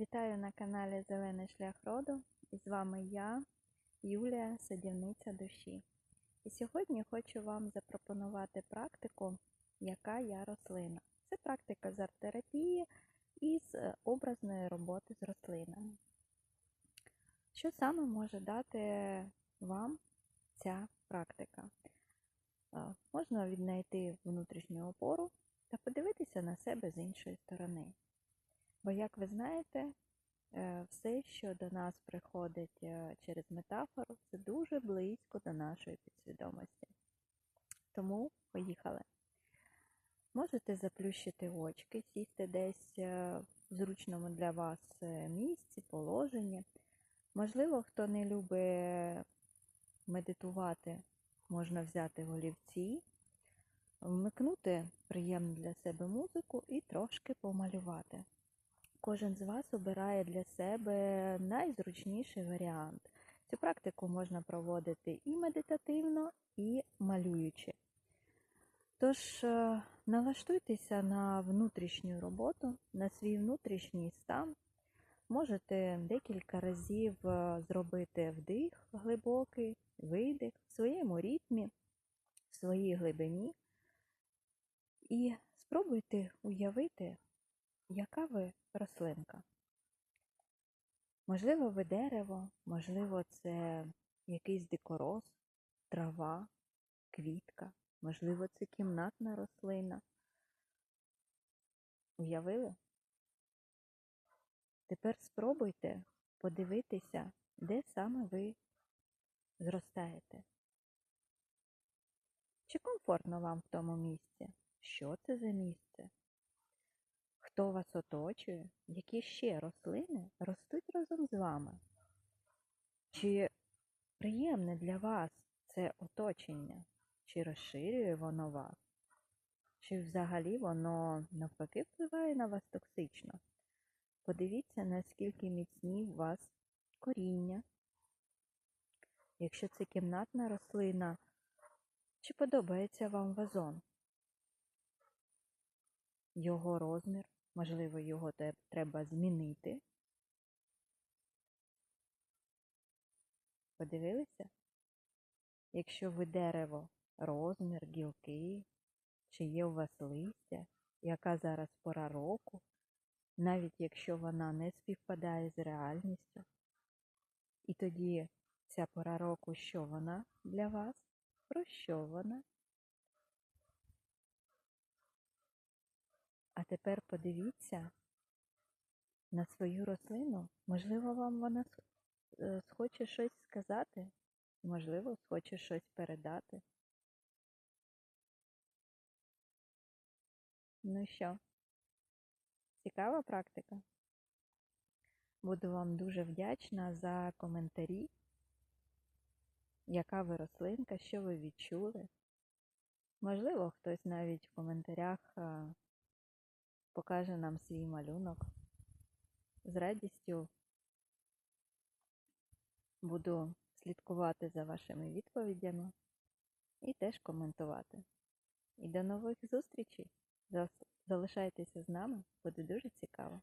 Вітаю на каналі Зелений шлях роду. І з вами я, Юлія, садівниця душі. І сьогодні хочу вам запропонувати практику, яка я рослина. Це практика з арт-терапії і з е, образної роботи з рослинами. Що саме може дати вам ця практика? Е, Можна віднайти внутрішню опору та подивитися на себе з іншої сторони. Бо, як ви знаєте, е, все, що до нас приходить е, через метафору, це дуже близько до нашої підсвідомості. Тому поїхали. Можете заплющити очки, сісти десь е, в зручному для вас місці, положенні. Можливо, хто не любить медитувати, можна взяти голівці, вмикнути приємну для себе музику і трошки помалювати. Кожен з вас обирає для себе найзручніший варіант. Цю практику можна проводити і медитативно, і малюючи. Тож, е, налаштуйтеся на внутрішню роботу, на свій внутрішній стан. Можете декілька разів е, зробити вдих глибокий, видих в своєму ритмі, в своїй глибині. І спробуйте уявити, яка ви рослинка. Можливо, ви дерево, можливо, це якийсь дикороз, трава, квітка, можливо, це кімнатна рослина. Уявили? Тепер спробуйте подивитися, де саме ви зростаєте. Чи комфортно вам в тому місці? Що це за місце? Хто вас оточує? Які ще рослини ростуть разом з вами? Чи приємне для вас це оточення? Чи розширює воно вас? Чи взагалі воно навпаки впливає на вас токсично? Подивіться, наскільки міцні у вас коріння. Якщо це кімнатна рослина, чи подобається вам вазон? Його розмір, можливо, його треба змінити. Подивилися? Якщо ви дерево, розмір, гілки, чи є у вас листя, яка зараз пора року, навіть якщо вона не співпадає з реальністю. І тоді ця пора року, що вона для вас? Про що вона? А тепер подивіться на свою рослину. Можливо, вам вона е, схоче щось сказати, можливо, схоче щось передати. Ну що, цікава практика? Буду вам дуже вдячна за коментарі, яка ви рослинка, що ви відчули. Можливо, хтось навіть в коментарях а, покаже нам свій малюнок. З радістю буду слідкувати за вашими відповідями і теж коментувати. І до нових зустрічей! Залишайтеся з нами, буде дуже цікаво.